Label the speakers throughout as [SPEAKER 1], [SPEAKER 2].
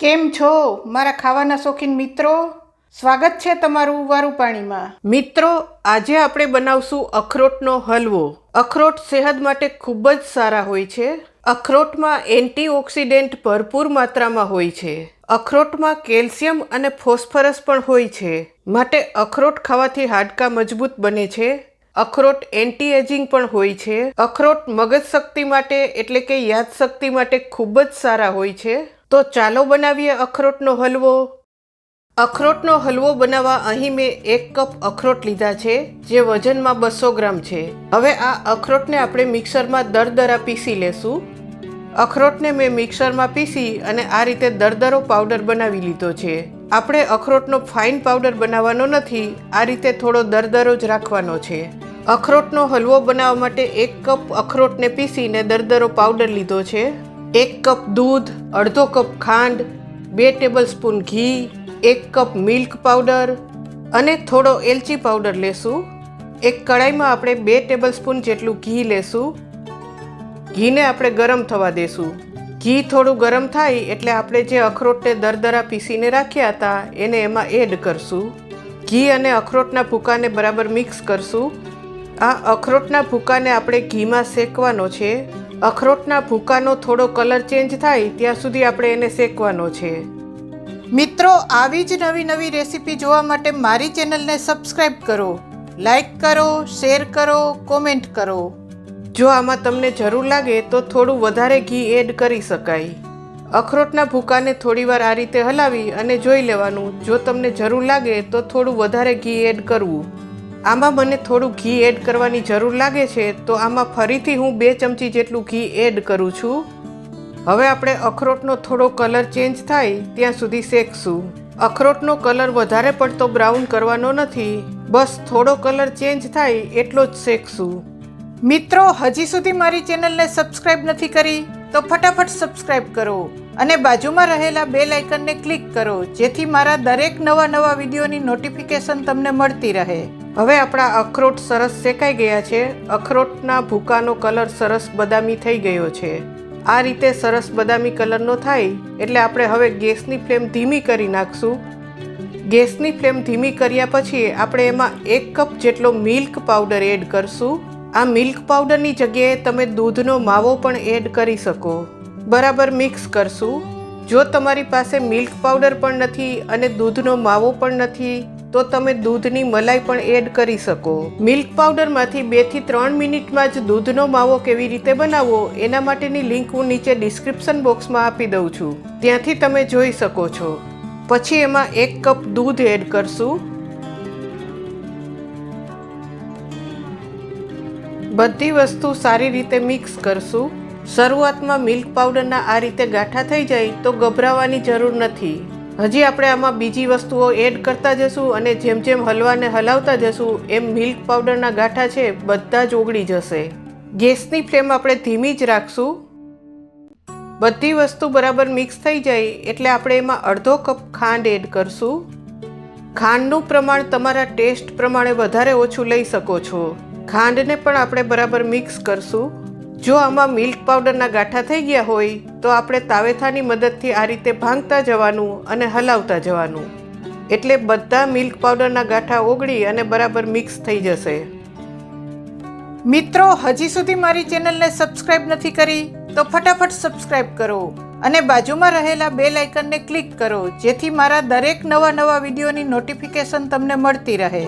[SPEAKER 1] કેમ છો, મારા ખાવાના શોખીન મિત્રો? સ્વાગત છે તમારું વારું પાણીમાં મિત્રો, આજે આપણે બનાવશું અખરોટનો હલવો. અખરોટ સેહત માટે ખૂબ જ સારા હોય છે. અખરોટમાં એન્ટીઓક્સિડન્ટ ભરપૂર માત્રામાં હોય છે. અખરોટમાં કેલ્શિયમ અને ફોસ્ફરસ પણ હોય છે. માટે અખરોટ ખાવાથી હાડકાં મજબૂત બને છે. અખરોટ એન્ટી એજિંગ પણ હોય છે. અખરોટ મગજ શક્તિ માટે, એટલે કે યાદશક્તિ માટે ખૂબ જ સારા હોય છે. તો ચાલો બનાવીએ અખરોટનો હલવો. અખરોટનો હલવો બનાવવા અહીં મેં એક કપ અખરોટ લીધા છે, જે વજનમાં બસો ગ્રામ છે. હવે આ અખરોટને આપણે મિક્સરમાં દરદરા પીસી લેશું. અખરોટને મેં મિક્સરમાં પીસી અને આ રીતે દરદરો પાવડર બનાવી લીધો છે. આપણે અખરોટનો ફાઇન પાવડર બનાવવાનો નથી, આ રીતે થોડો દરદરો જ રાખવાનો છે. અખરોટનો હલવો બનાવવા માટે એક કપ અખરોટને પીસીને દરદરો પાવડર લીધો છે. એક કપ દૂધ, અડધો કપ ખાંડ, બે ટેબલ સ્પૂન ઘી, એક કપ મિલ્ક પાવડર અને થોડો એલચી પાવડર લેશું. એક કડાઈમાં આપણે બે ટેબલ સ્પૂન જેટલું ઘી લેશું. ઘીને આપણે ગરમ થવા દેશું. ઘી થોડું ગરમ થાય એટલે આપણે જે અખરોટને દરદરા પીસીને રાખ્યા હતા, એને એમાં એડ કરશું. ઘી અને અખરોટના ભૂકાને બરાબર મિક્સ કરશું. આ અખરોટના ભૂકાને આપણે ઘીમાં શેકવાનો છે. અખરોટના ભૂકાનો થોડો કલર ચેન્જ થાય ત્યાં સુધી આપણે એને શેકવાનો છે. મિત્રો, આવી જ નવી નવી રેસીપી જોવા માટે મારી ચેનલને સબસ્ક્રાઈબ કરો લાઈક કરો, શેર કરો, કોમેન્ટ કરો. જો આમાં તમને જરૂર લાગે તો થોડું વધારે ઘી એડ કરી શકાય. અખરોટના ભૂકાને થોડીવાર આ રીતે હલાવી અને જોઈ લેવાનું. જો તમને જરૂર લાગે તો થોડું વધારે ઘી એડ કરવું. આમાં મને થોડું ઘી એડ કરવાની જરૂર લાગે છે, તો આમાં ફરીથી હું બે ચમચી જેટલું ઘી એડ કરું છું. હવે આપણે અખરોટનો થોડો કલર ચેન્જ થાય, ત્યાં સુધી શેકશું. અખરોટનો કલર વધારે પડતો બ્રાઉન કરવાનો નથી, બસ થોડો કલર ચેન્જ થાય એટલો જ શેકશું. મિત્રો, હજી સુધી મારી ચેનલને સબસ્ક્રાઈબ નથી કરી, તો ફટાફટ સબસ્ક્રાઈબ કરો. અને બાજુમાં રહેલા બેલ આઇકનને ક્લિક કરો, જેથી મારા દરેક નવા નવા વિડીયોની નોટિફિકેશન તમને મળતી રહે. હવે આપણા અખરોટ સરસ શેકાઈ ગયા છે. અખરોટના ભૂકાનો કલર સરસ બદામી થઈ ગયો છે. આ રીતે સરસ બદામી કલરનો થાય, એટલે આપણે હવે ગેસની ફ્લેમ ધીમી કરી નાખશું. ગેસની ફ્લેમ ધીમી કર્યા પછી આપણે એમાં એક કપ જેટલો મિલ્ક પાવડર એડ કરશું. આ મિલ્ક પાવડરની જગ્યાએ તમે દૂધનો માવો પણ એડ કરી શકો. બરાબર મિક્સ કરશું. જો તમારી પાસે મિલ્ક પાવડર પણ નથી અને દૂધનો માવો પણ નથી, તો તમે દૂધની મલાઈ પણ એડ કરી શકો. મિલ્ક પાવડરમાંથી બેથી ત્રણ મિનિટમાં જ દૂધનો માવો કેવી રીતે બનાવવો, એના માટેની લિંક હું નીચે ડિસ્ક્રિપ્શન બોક્સમાં આપી દઉં છું. ત્યાંથી તમે જોઈ શકો છો. પછી એમાં એક કપ દૂધ એડ કરશું. બધી વસ્તુ સારી રીતે મિક્સ કરશું. શરૂઆતમાં મિલ્ક પાવડરના આ રીતે ગાંઠા થઈ જાય તો ગભરાવાની જરૂર નથી. હજી આપણે આમાં બીજી વસ્તુઓ એડ કરતા જશું અને જેમ જેમ હલવાને હલાવતા જશું, એમ મિલ્ક પાવડરના ગાંઠા છે બધા જ ઓગળી જશે. ગેસની ફ્લેમ આપણે ધીમી જ રાખશું. બધી વસ્તુ બરાબર મિક્સ થઈ જાય એટલે આપણે એમાં અડધો કપ ખાંડ એડ કરશું. ખાંડનું પ્રમાણ તમારા ટેસ્ટ પ્રમાણે વધારે ઓછું લઈ શકો છો. ખાંડને પણ આપણે બરાબર મિક્સ કરશું. જો આમાં મિલ્ક પાવડરના ગાંઠા થઈ ગયા હોય, તો આપણે તાવેથાની મદદથી આ રીતે ભાંગતા જવાનું અને હલાવતા જવાનું. એટલે બધા મિલ્ક પાવડરના ગાંઠા ઓગળી અને બરાબર મિક્સ થઈ જશે. મિત્રો, હજી સુધી મારી ચેનલને સબસ્ક્રાઇબ નથી કરી, તો ફટાફટ સબસ્ક્રાઇબ કરો અને બાજુમાં રહેલા બે લાઇકનને ક્લિક કરો, જેથી મારા દરેક નવા નવા વિડીયોની નોટિફિકેશન તમને મળતી રહે.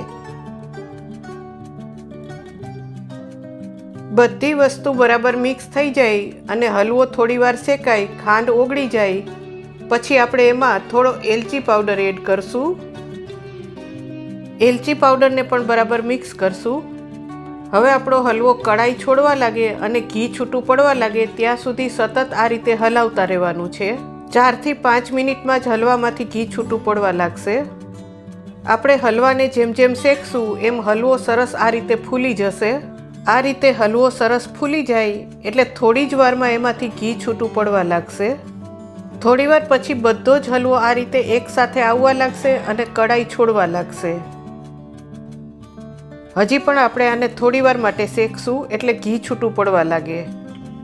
[SPEAKER 1] બધી વસ્તુ બરાબર મિક્સ થઈ જાય અને હલવો થોડીવાર શેકાય, ખાંડ ઓગળી જાય. પછી આપણે એમાં થોડો એલચી પાવડર એડ કરશું. એલચી પાવડરને પણ બરાબર મિક્સ કરશું. હવે આપણો હલવો કડાઈ છોડવા લાગે અને ઘી છૂટું પડવા લાગે ત્યાં સુધી સતત આ રીતે હલાવતા રહેવાનું છે. ચારથી પાંચ મિનિટમાં જ હલવામાંથી ઘી છૂટું પડવા લાગશે. આપણે હલવાને જેમ જેમ શેકશું એમ હલવો સરસ આ રીતે ફૂલી જશે. આ રીતે હલવો સરસ ફૂલી જાય એટલે થોડી જ વારમાં એમાંથી ઘી છૂટું પડવા લાગશે. થોડીવાર પછી બધો જ હલવો આ રીતે એકસાથે આવવા લાગશે અને કડાઈ છોડવા લાગશે. હજી પણ આપણે આને થોડીવાર માટે શેકશું એટલે ઘી છૂટું પડવા લાગે.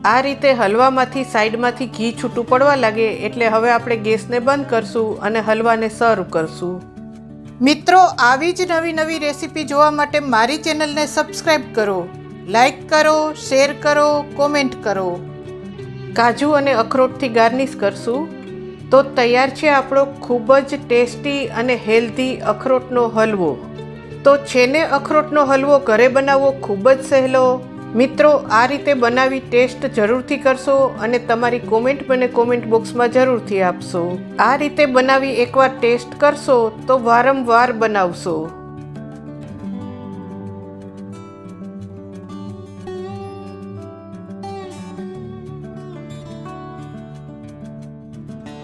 [SPEAKER 1] આ રીતે હલવામાંથી સાઈડમાંથી ઘી છૂટું પડવા લાગે એટલે હવે આપણે ગેસને બંધ કરશું અને હલવાને સર્વ કરશું. મિત્રો, આવી જ નવી નવી રેસીપી જોવા માટે મારી ચેનલને સબસ્ક્રાઈબ કરો. લાઈક કરો, શેર કરો, કોમેન્ટ કરો. કાજુ અને અખરોટથી ગાર્નિશ કરશું. તો તૈયાર છે આપણો ખૂબ જ ટેસ્ટી અને હેલ્ધી અખરોટનો હલવો. તો છે ને અખરોટનો હલવો ઘરે બનાવવો ખૂબ જ સહેલો. મિત્રો, આ રીતે બનાવી ટેસ્ટ જરૂરથી કરશો અને તમારી કોમેન્ટ મને કોમેન્ટ બોક્સમાં જરૂરથી આપશો. આ રીતે બનાવી એકવાર ટેસ્ટ કરશો તો વારંવાર બનાવશો.